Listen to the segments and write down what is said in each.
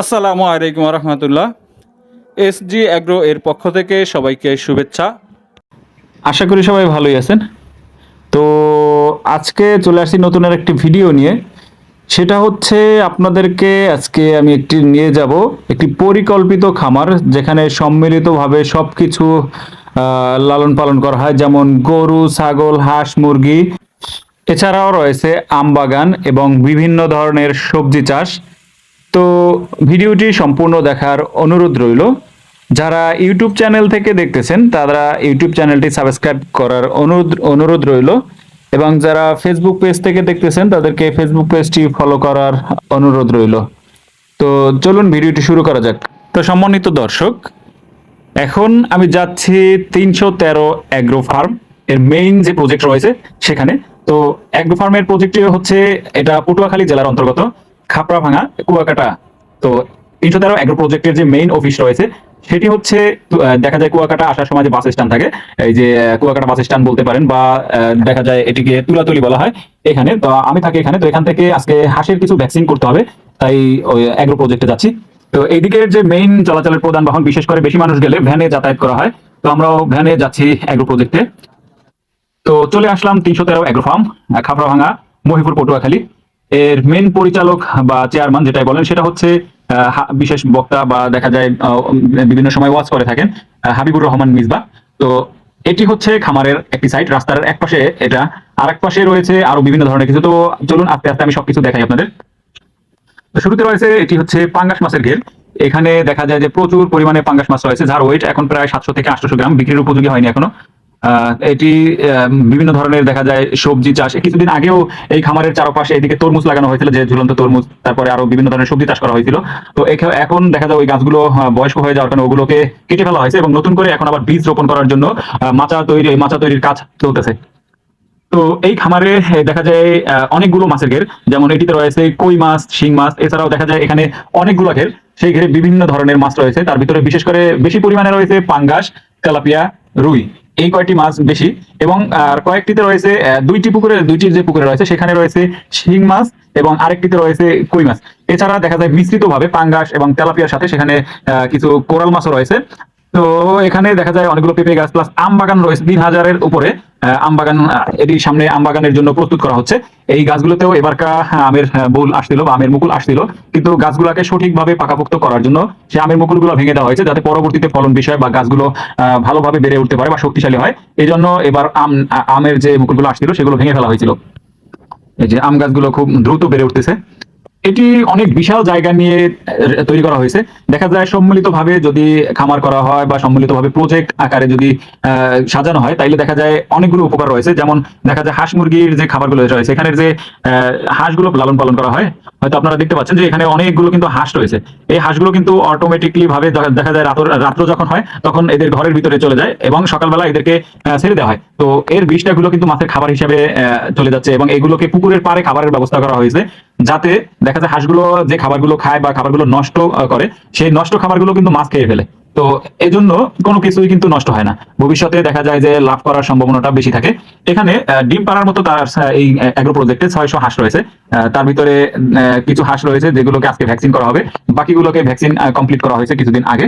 আসসালামু আলাইকুম রহমতুল্লাহ এস জি অ্যাগ্রো এর পক্ষ থেকে সবাইকে শুভেচ্ছা। আশা করি সবাই ভালোই আছেন। তো আজকে চলে আসছি নতুন আর একটি ভিডিও নিয়ে। সেটা হচ্ছে আপনাদেরকে আজকে আমি একটি নিয়ে যাব। একটি পরিকল্পিত খামার যেখানে সম্মিলিতভাবে সব কিছু লালন পালন করা হয়। যেমন গরু, ছাগল, হাঁস, মুরগি। এছাড়াও রয়েছে আম বাগান এবং বিভিন্ন ধরনের সবজি চাষ। তো ভিডিওটি সম্পূর্ণ দেখার অনুরোধ রইল। যারা ইউটিউব চ্যানেল থেকে দেখতেছেন, তারা ইউটিউব চ্যানেলটি সাবস্ক্রাইব করার অনুরোধ অনুরোধ রইল। এবং যারা ফেসবুক পেজ থেকে দেখতেছেন, তাদেরকে ফেসবুক পেজটি ফলো করার অনুরোধ রইল। তো চলুন ভিডিওটি শুরু করা যাক। তো সম্মানিত দর্শক, এখন আমি যাচ্ছি তিনশো তেরো অ্যাগ্রো ফার্ম এর মেইন যে প্রজেক্ট রয়েছে সেখানে। তো অ্যাগ্রো ফার্মের প্রজেক্টটি হচ্ছে এটা পটুয়াখালী জেলার অন্তর্গত। খাপড়া ভাঙা কুয়াকাটা। তো তিনশো তেরো অ্যাগ্রো প্রজেক্টের যে মেইন অফিস রয়েছে, সেটি হচ্ছে দেখা যায় কুয়াকাটা আসার সময় যে বাস স্ট্যান্ড থাকে, এই যে কুয়াকাটা বাস স্ট্যান্ড বলতে পারেন বা দেখা যায় এটিকে তুলাতুলি বলা হয় এখানে। তো আমি থাকি এখানে, তো এখান থেকে আজকে হাঁসের কিছু ভ্যাকসিন করতে হবে, তাই ওই অ্যাগ্রো প্রজেক্টে যাচ্ছি। তো এইদিকের যে মেইন চলাচলের প্রধান বাহন, বিশেষ করে বেশি মানুষ গেলে ভ্যানে যাতায়াত করা হয়। তো আমরাও ভ্যানে যাচ্ছি অ্যাগ্রো প্রজেক্টে তো চলে আসলাম তিনশো তেরো অ্যাগ্রো ফার্ম খাপড়া ভাঙা মহিপুর পটুয়াখালী। এর মেন পরিচালক বা চেয়ারম্যান যেটাই বলেন, সেটা হচ্ছে বিশেষ বক্তা বা দেখা যায় বিভিন্ন সময় ওয়াচ করে থাকেন হাবিবুর রহমান মিসবা। তো এটি হচ্ছে খামারের একটি সাইট রাস্তার এক পাশে এটা। আর এক পাশে রয়েছে আরও বিভিন্ন ধরনের কিছু। তো চলুন, আস্তে আস্তে আমি সবকিছু দেখাই আপনাদের। শুরুতে রয়েছে, এটি হচ্ছে পাঙ্গাস মাছের ঘের। এখানে দেখা যায় যে প্রচুর পরিমাণে পাঙ্গাস মাছ রয়েছে, যার ওয়েট এখন প্রায় সাতশো থেকে আটশো গ্রাম, বিক্রির উপযোগী হয়নি এখনও। এটি বিভিন্ন ধরনের দেখা যায় সবজি চাষ। কিছুদিন আগেও এই খামারের চারপাশে এদিকে তরমুজ লাগানো হয়েছিল, যে ঝুলন্ত তরমুজ, তারপরে আরও বিভিন্ন ধরনের সবজি চাষ করা হয়েছিল। তো এখ- এখন দেখা যায় ওই গাছগুলো বয়স্ক হয়ে যাওয়ার কারণে ওগুলোকে কেটে ফেলা হয়েছে এবং নতুন করে এখন আবার বীজ রোপণ করার জন্য মাচা তৈরি, মাচা তৈরির কাজ চলতেছে। তো এই খামারে দেখা যায় অনেকগুলো মাছের ঘের। যেমন এটিতে রয়েছে কই মাছ, শিং মাছ, এছাড়াও দেখা যায় এখানে অনেকগুলো ঘের। সেই ঘেরে বিভিন্ন ধরনের মাছ রয়েছে। তার ভিতরে বিশেষ করে বেশি পরিমাণে রয়েছে পাঙ্গাস, তেলাপিয়া, রুই। এই কয়টি মাছ বেশি? এবং কয়েকটিতে রয়েছে দুইটি পুকুরে দুইটি যে পুকুরে রয়েছে, সেখানে রয়েছে শিং মাছ এবং আরেকটিতে রয়েছে কই মাছ। এছাড়া দেখা যায় মিশ্রিতভাবে পাঙ্গাস এবং তেলাপিয়ার সাথে সেখানে কিছু কোরাল মাছও রয়েছে। তো এখানে দেখা যায় অনেকগুলো পেঁপে গাছ প্লাস আম বাগান রয়েছে তিন হাজারের উপরে। আম বাগান এটির সামনে আম বাগানের জন্য প্রস্তুত করা হচ্ছে। এই গাছগুলোতেও এবারকা আমের বুল আসছিল বা আমের মুকুল আসছিল। কিন্তু গাছগুলোকে সঠিকভাবে পাকাপোক্ত করার জন্য সে আমের মুকুলগুলো ভেঙে দেওয়া হয়েছে যাতে পরবর্তীতে ফলন বিষয় বা গাছগুলো ভালোভাবে বেড়ে উঠতে পারে বা শক্তিশালী হয়। এই জন্য এবার আম আমের যে মুকুলগুলো আসছিল সেগুলো ভেঙে ফেলা হয়েছিল। এই যে আম গাছগুলো খুব দ্রুত বেড়ে উঠতেছে। এটি অনেক বিশাল জায়গা নিয়ে তৈরি করা হয়েছে। দেখা যায় সম্মিলিতভাবে যদি খামার করা হয় বা সম্মিলিতভাবে প্রজেক্ট আকারে যদি সাজানো হয়, তাইলে দেখা যায় অনেকগুলো উপকার রয়েছে। যেমন দেখা যায় হাঁস মুরগির যে খাবারগুলো রয়েছে, এখানের যে হাঁসগুলো লালন পালন করা হয়, হয়তো আপনারা দেখতে পাচ্ছেন যে এখানে অনেকগুলো কিন্তু হাঁস রয়েছে। এই হাঁসগুলো কিন্তু অটোমেটিকলি ভাবে দেখা- যায় রাত্র রাত্র যখন হয়, তখন এদের ঘরের ভিতরে চলে যায় এবং সকালবেলা এদেরকে ছেড়ে দেওয়া হয়। তো এর বিষটাগুলো কিন্তু মাছের খাবার হিসেবে চলে যাচ্ছে এবং এগুলোকে পুকুরের পাড়ে খাবারের ব্যবস্থা করা হয়েছে, যাতে দেখা যায় হাঁসগুলো যে খাবারগুলো খায় বা খাবারগুলো নষ্ট করে, সেই নষ্ট খাবারগুলো কিন্তু মাছ খেয়ে ফেলে। তো এই জন্য কোনো কিছুই কিন্তু নষ্ট হয় না। ভবিষ্যতে দেখা যায় যে লাভ করার সম্ভাবনাটা বেশি থাকে। এখানে ডিম পাড়ার মতো তার এই অ্যাগ্রো প্রজেক্টে ছয়শো হাঁস রয়েছে। তার ভিতরে কিছু হাঁস রয়েছে যেগুলোকে আজকে ভ্যাকসিন করা হবে। বাকিগুলোকে ভ্যাকসিন কমপ্লিট করা হয়েছে কিছুদিন আগে।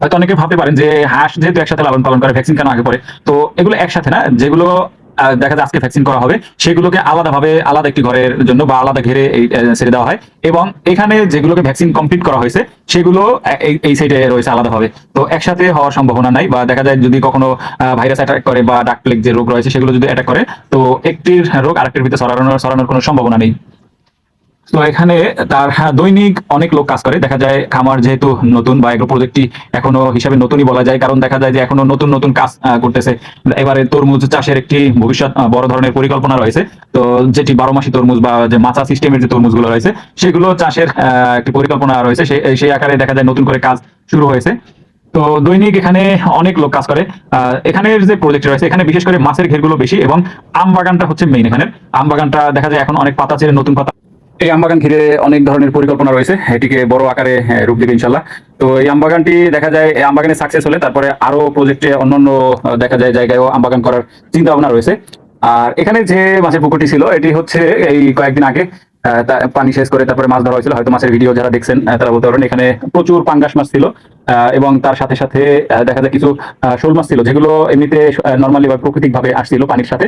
হয়তো অনেকে ভাবতে পারেন যে হাঁস যেহেতু একসাথে লালন পালন করে ভ্যাকসিন কেন আগে পরে তো এগুলো একসাথে না, যেগুলো দেখা যায় আজকে ভ্যাকসিন করা হবে। সেগুলোকে আলাদাভাবে আলাদা একটি ঘরের জন্য বা আলাদা ঘেরে ছেড়ে দেওয়া হয়। এবং এখানে যেগুলোকে ভ্যাকসিন কমপ্লিট করা হয়েছে, সেগুলো এই সাইডে রয়েছে আলাদাভাবে। তো একসাথে হওয়ার সম্ভাবনা নাই বা দেখা যায় যদি কখনো ভাইরাস অ্যাটাক করে বা ডাক প্লেগ যে রোগ রয়েছে, সেগুলো যদি অ্যাটাক করে, তো একটির রোগ আরেকটির ভিতরে ছড়ানোর ছড়ানোর কোনো সম্ভাবনা নেই। তো এখানে তার হ্যাঁ, দৈনিক অনেক লোক কাজ করে। দেখা যায় খামার যেহেতু নতুন বা এগ্রো প্রজেক্টটি এখনও হিসাবে নতুনই বলা যায় কারণ দেখা যায় যে এখনও নতুন নতুন কাজ করতেছে। এবারে তরমুজ চাষের একটি ভবিষ্যৎ বড় ধরনের পরিকল্পনা রয়েছে। তো যেটি বারো মাসি তরমুজ বা যে মাচা সিস্টেমের যে তরমুজগুলো রয়েছে সেগুলো চাষের একটি পরিকল্পনা রয়েছে। সেই সেই আকারে দেখা যায় নতুন করে কাজ শুরু হয়েছে। তো দৈনিক এখানে অনেক লোক কাজ করে। আহ, এখানের যে প্রজেক্ট রয়েছে এখানে বিশেষ করে মাছের ঘেরগুলো বেশি এবং আম বাগানটা হচ্ছে মেইন এখানে আম বাগানটা দেখা যায় এখন অনেক পাতা ছেড়ে নতুন পাতা এই আমবাগান ঘিরে অনেক ধরনের পরিকল্পনা রয়েছে। এটিকে বড় আকারে রূপ দেবে ইনশাল্লাহ তো এই আমবাগানটি দেখা যায়, এই আমবাগানে সাকসেস হলে তারপরে আরও প্রজেক্টে অন্যান্য দেখা যায় জায়গায়ও আমবাগান করার চিন্তা ভাবনা রয়েছে। আর এখানে যে মাছের পুকুরটি ছিল, এটি হচ্ছে এই কয়েকদিন আগে পানি শেষ করে তারপরে মাছ ধরা হয়েছিল। হয়তো মাছের ভিডিও যারা দেখছেন তারা বলতে পারেন এখানে প্রচুর পাঙ্গাস মাছ ছিল। এবং তার সাথে সাথে দেখা যায় কিছু শোল মাছ ছিল, যেগুলো এমনিতে নর্মালি বা প্রাকৃতিক ভাবে আসছিল পানির সাথে।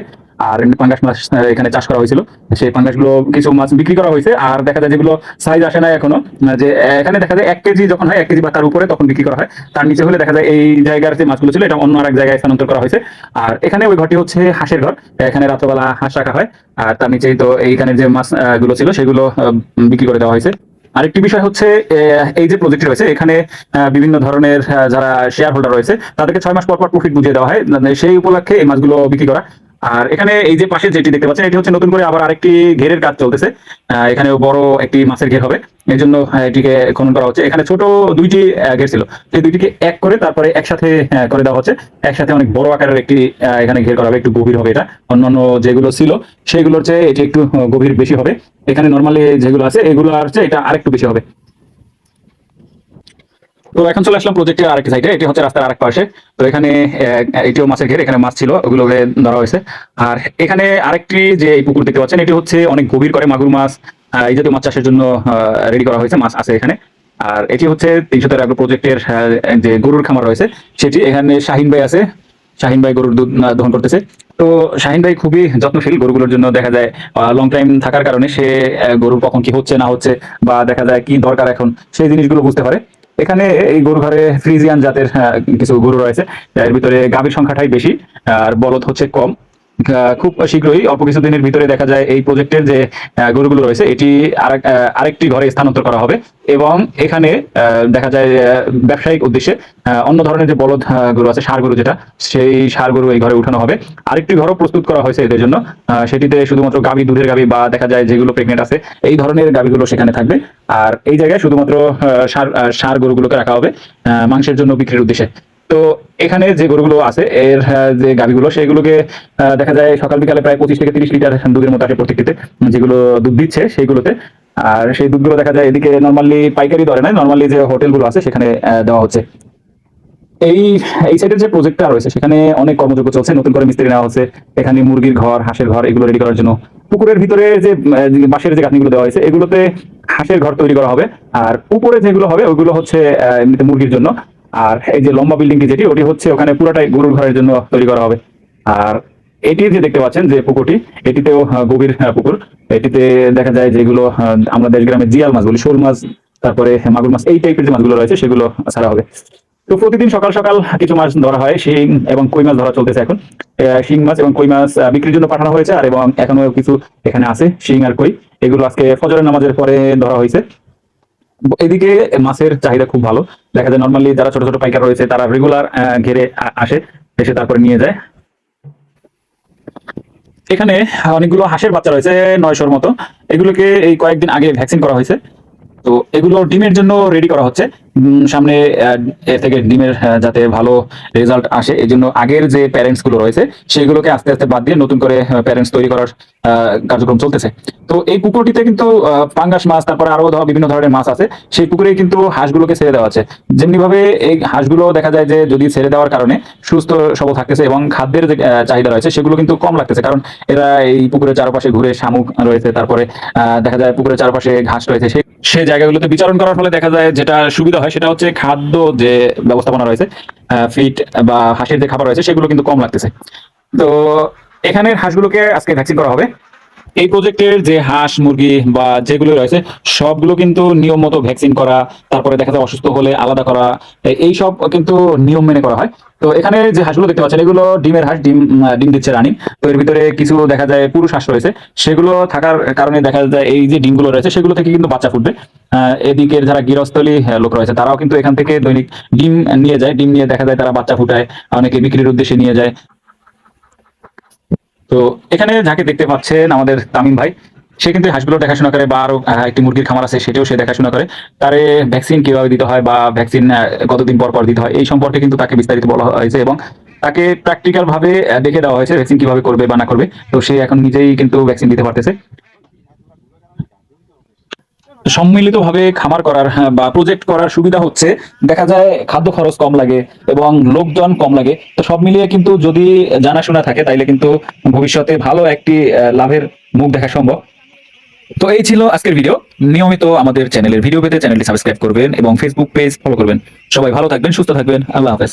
আর এমনি পাঙ্গাস মাছ এখানে চাষ করা হয়েছিল। সেই পাঙ্গাসগুলো কিছু মাছ বিক্রি করা হয়েছে। আর দেখা যায় যেগুলো সাইজ আসে না এখনও যে এখানে দেখা যায় এক কেজি যখন হয়, এক কেজি বা তার উপরে তখন বিক্রি করা হয়। তার নিচে হলে দেখা যায় এই জায়গার যে মাছগুলো ছিল, এটা অন্য আরেক জায়গায় স্থানান্তর করা হয়েছে। আর এখানে ওই ঘরটি হচ্ছে হাঁসের ঘর। এখানে রাত্রবেলা হাঁস রাখা হয়। আর তার নিচেই তো এইখানে যে মাছগুলো ছিল, সেগুলো বিক্রি করে দেওয়া হয়েছে। আরেকটি বিষয় হচ্ছে এই যে প্রজেক্ট রয়েছে, এখানে বিভিন্ন ধরনের যারা শেয়ার হোল্ডার রয়েছে, তাদেরকে ছয় মাস পর পর প্রফিট বুঝিয়ে দেওয়া হয়। মানে সেই উপলক্ষে এই মাছগুলো বিক্রি করা। আর এখানে এই যে পাশে যেটি দেখতে পাচ্ছেন, এটি হচ্ছে নতুন করে আবার আরেকটি ঘেরের কাজ চলতেছে। এখানে বড় একটি মাছের ঘের হবে। এই জন্য এটিকে খনন করা হচ্ছে। এখানে ছোট দুইটি ঘের ছিল। এই দুইটিকে এক করে তারপরে একসাথে করে দেওয়া হচ্ছে। একসাথে অনেক বড় আকারের একটি এখানে ঘের করা হবে। একটু গভীর হবে এটা। অন্যান্য যেগুলো ছিল, সেগুলোর চেয়ে এটি একটু গভীর বেশি হবে। এখানে নর্মালি যেগুলো আছে, এগুলো আর এটা আরেকটু বেশি হবে। তো এখন চলে আসলাম প্রজেক্টের আরেকটি সাইডে এটি হচ্ছে রাস্তার আরেক পাশে। তো এখানে এটিও মাছের ঘের, এখানে মাছ ছিল, ওগুলোকে ধরা হয়েছে। আর এখানে আরেকটি যে এই পুকুর দেখতে পাচ্ছেন, এটি হচ্ছে অনেক গভীর করে মাগুর মাছ এই জাতীয় মাছ চাষের জন্য রেডি করা হয়েছে, মাছ আছে এখানে। আর এটি হচ্ছে তিনশো তেরো এগারো প্রজেক্টের যে গরুর খামার রয়েছে, সেটি এখানে শাহিন ভাই আছে। শাহিন ভাই গরুর দুধ দহন করতেছে। তো শাহিন ভাই খুবই যত্নশীল, গরুগুলোর জন্য দেখা যায় লং টাইম থাকার কারণে সে গরুর কখন কি হচ্ছে, না হচ্ছে, বা দেখা যায় কি দরকার এখন, সেই জিনিসগুলো বুঝতে পারে। এখানে এই গরু ঘরে ফ্রিজিয়ান জাতের কিছু গরু রয়েছে। এর ভিতরে গাভীর সংখ্যাটাই বেশি, আর বলদ হচ্ছে কম। খুব শীঘ্রই, অল্প কিছুদিনের ভিতরে দেখা যায় এই প্রজেক্টের যে গরুগুলো রয়েছে, এটি আরেকটি ঘরে স্থানান্তর করা হবে এবং এখানে দেখা যায় ব্যবসায়িক উদ্দেশ্যে অন্য ধরনের যে বলদ গরু আছে সার গরু যেটা, সেই ষাড় গরু এই ঘরে উঠানো হবে। আরেকটি ঘরও প্রস্তুত করা হয়েছে এদের জন্য। সেটিতে শুধুমাত্র গাভী, দুধের গাভী বা দেখা যায় যেগুলো প্রেগনেন্ট আছে, এই ধরনের গাভীগুলো সেখানে থাকবে। আর এই জায়গায় শুধুমাত্র সার ষাড় গরুগুলোকে রাখা হবে মাংসের জন্য বিক্রির উদ্দেশ্যে। তো এখানে যে গরুগুলো আছে, এর যে গাভীগুলো, সেগুলোকে দেখা যায় সকাল বিকালে প্রায় পঁচিশ থেকে তিরিশ লিটার দুধের মতো আসে প্রত্যেকটিতে। যেগুলো দুধ দিচ্ছে সেইগুলোতে আর সেই দুধগুলো দেখা যায় এদিকে নর্মালি পাইকারি দরে নয়, নর্মালি যে হোটেলগুলো আছে সেখানে দেওয়া হচ্ছে। এই এই সাইডের যে প্রজেক্টটা রয়েছে, সেখানে অনেক কর্মযোগ্য চলছে। নতুন করে মিস্ত্রি নেওয়া হচ্ছে। এখানে মুরগির ঘর, হাঁসের ঘর, এগুলো রেডি করার জন্য। পুকুরের ভিতরে যে বাঁশের যে গাঁথনিগুলো দেওয়া হয়েছে, এগুলোতে হাঁসের ঘর তৈরি করা হবে। আর উপরে যেগুলো হবে ওইগুলো হচ্ছে মুরগির জন্য। আর এই যে লম্বা বিল্ডিংটি যেটি, ওটি হচ্ছে ওখানে পুরোটাই গরুর ঘরের জন্য তৈরি করা হবে। আর এটি যে দেখতে পাচ্ছেন যে পুকুরটি, এটিতেও গভীর পুকুর। এটিতে দেখা যায় যেগুলো আমরা দেশ গ্রামে জিয়াল মাছ বলি, শোল মাছ, তারপরে মাগুর মাছ, এই টাইপের যে মাছগুলো রয়েছে, সেগুলো ছাড়া হবে। তো প্রতিদিন সকাল সকাল কিছু মাছ ধরা হয়, শিং এবং কই মাছ ধরা চলতেছে এখন। শিং মাছ এবং কই মাছ বিক্রির জন্য পাঠানো হয়েছে, আর এবং এখনও কিছু এখানে আছে, শিং আর কই। এগুলো আজকে ফজরের নামাজের পরে ধরা হয়েছে। এদিকে মাছের চাহিদা খুব ভালো। দেখা যায় নর্মালি যারা ছোট ছোট পাইকার রয়েছে, তারা রেগুলার ঘেরে আসে, এসে তারপরে নিয়ে যায়। এখানে অনেকগুলো হাঁসের বাচ্চা রয়েছে, নয়শোর মতো। এগুলোকে এই কয়েকদিন আগে ভ্যাকসিন করা হয়েছে। তো এগুলো ডিমের জন্য রেডি করা হচ্ছে। সামনে এর থেকে ডিমের যাতে ভালো রেজাল্ট আসে। এই জন্য আগের যে প্যারেন্টসগুলো রয়েছে, সেগুলোকে আস্তে আস্তে বাদ দিয়ে নতুন করে প্যারেন্টস তৈরি করার কার্যক্রম চলতেছে। তো এই পুকুরটিতে কিন্তু পাঙ্গাস মাছ, তারপরে আরও ধর বিভিন্ন ধরনের মাছ আছে, সেই পুকুরে কিন্তু হাঁসগুলোকে ছেড়ে দেওয়া আছে যেমনি ভাবে এই হাঁসগুলো দেখা যায় যে যদি ছেড়ে দেওয়ার কারণে সুস্থ, সবল থাকতেছে এবং খাদ্যের যে চাহিদা রয়েছে, সেগুলো কিন্তু কম লাগতেছে। কারণ এরা এই পুকুরের চারপাশে ঘুরে শামুক রয়েছে, তারপরে দেখা যায় পুকুরের চারপাশে ঘাস রয়েছে, সেই সেই জায়গাগুলোতে বিচারণ করার ফলে দেখা যায় যেটা সুবিধা হয় সেটা হচ্ছে খাদ্য যে ব্যবস্থাপনা রয়েছে ফিট বা হাঁসের যে খাবার রয়েছে সেগুলো কিন্তু কম লাগতেছে। তো এখানের হাঁসগুলোকে আজকে ভ্যাকসিন করা হবে। এই প্রজেক্টের যে হাঁস মুরগি বা যেগুলো রয়েছে সবগুলো কিন্তু নিয়ম মতো ভ্যাকসিন করা তারপরে দেখা যায় অসুস্থ হলে আলাদা করা এই সব কিন্তু নিয়ম মেনে করা হয়। তো এখানে যে হাঁসগুলো দেখতে পাচ্ছেন এগুলো ডিমের হাঁস ডিম ডিম দিচ্ছে রানী। তো এর ভিতরে কিছু দেখা যায় পুরুষ হাঁস রয়েছে। সেগুলো থাকার কারণে দেখা যায় এই যে ডিমগুলো রয়েছে সেগুলো থেকে কিন্তু বাচ্চা ফুটবে। আহ, এদিকের যারা গৃহস্থলী লোক রয়েছে তারাও কিন্তু এখান থেকে দৈনিক ডিম নিয়ে যায়। ডিম নিয়ে দেখা যায় তারা বাচ্চা ফুটায় অনেকে বিক্রির উদ্দেশ্যে নিয়ে যায়। তো এখানে যাকে দেখতে পাচ্ছেন আমাদের তামিম ভাই, সে কিন্তু হাসপাতাল দেখাশোনা করে বা আরও একটি মুরগির খামার আছে, সেটাও সে দেখাশোনা করে। তারে ভ্যাকসিন কীভাবে দিতে হয় বা ভ্যাকসিন কতদিন পর পর দিতে হয়, এই সম্পর্কে কিন্তু তাকে বিস্তারিত বলা হয়েছে এবং তাকে প্র্যাকটিক্যাল ভাবে দেখে দেওয়া হয়েছে ভ্যাকসিন কীভাবে করবে বা না করবে। তো সে এখন নিজেই কিন্তু ভ্যাকসিন দিতে পারতেছে। সম্মিলিতভাবে খামার করার হ্যাঁ, বা প্রজেক্ট করার সুবিধা হচ্ছে। দেখা যায় খাদ্য খরচ কম লাগে এবং লোকজন কম লাগে। তো সব মিলিয়ে কিন্তু যদি জানাশোনা থাকে তাইলে কিন্তু ভবিষ্যতে ভালো একটি লাভের মুখ দেখা সম্ভব। তো এই ছিল আজকের ভিডিও নিয়মিত আমাদের চ্যানেলের ভিডিও পেতে চ্যানেলটি সাবস্ক্রাইব করবেন এবং ফেসবুক পেজ ফলো করবেন। সবাই ভালো থাকবেন সুস্থ থাকবেন। আল্লাহ হাফেজ।